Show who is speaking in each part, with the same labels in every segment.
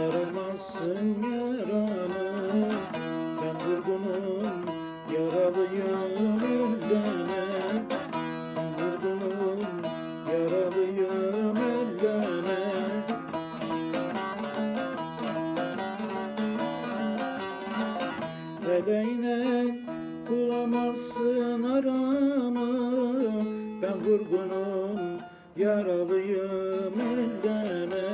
Speaker 1: Sarılmasın yarana Ben vurgunum yaralıyım ellene Ben vurgunum yaralıyım ellene Ve bulamazsın aramı. Ben vurgunum yaralıyım elleme.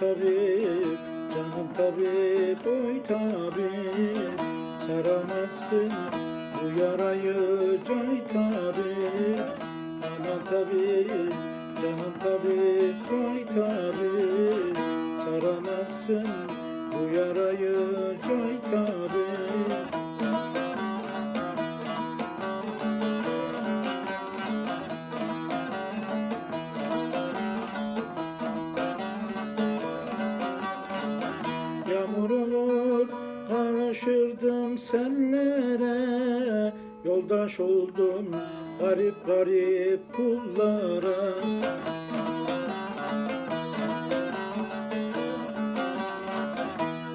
Speaker 1: Tabip, canım tabip, oy tabip Saramazsın bu yarayı coy tabip Aman tabip, canım tabip karışırdım senlere. Yoldaş oldum garip garip kullara.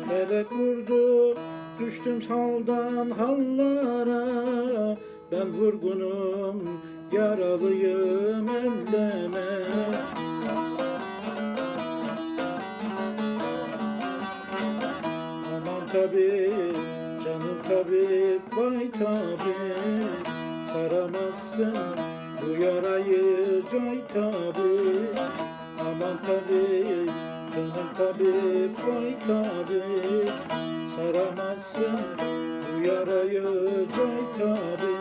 Speaker 1: Melek vurdu düştüm haldan hallara. Ben vurgunum yaralıyım elleme Aman tabi, canım tabi, vay tabi Saramazsın bu yarayı coy tabi Aman tabi, canım tabi, vay tabi Saramazsın bu yarayı coy tabi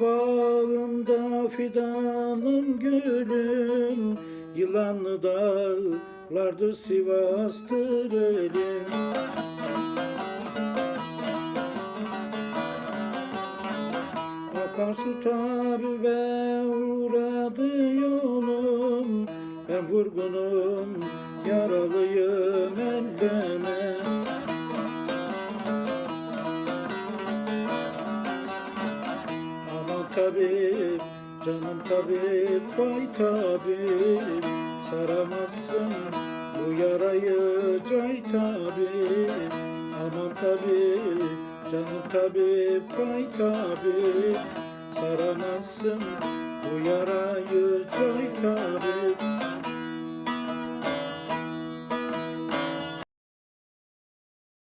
Speaker 1: bağımda fidanım gülüm. Yılanlı dağlardır Sivas'tır elim. Akarsu tabi ve uğradı yolum. Ben vurgunum yaralıyım elleme tabip, canım tabip, vay tabip Saramazsın bu yarayı cay tabip Aman tabip, canım tabip, vay tabip Saramazsın bu yarayı cay tabip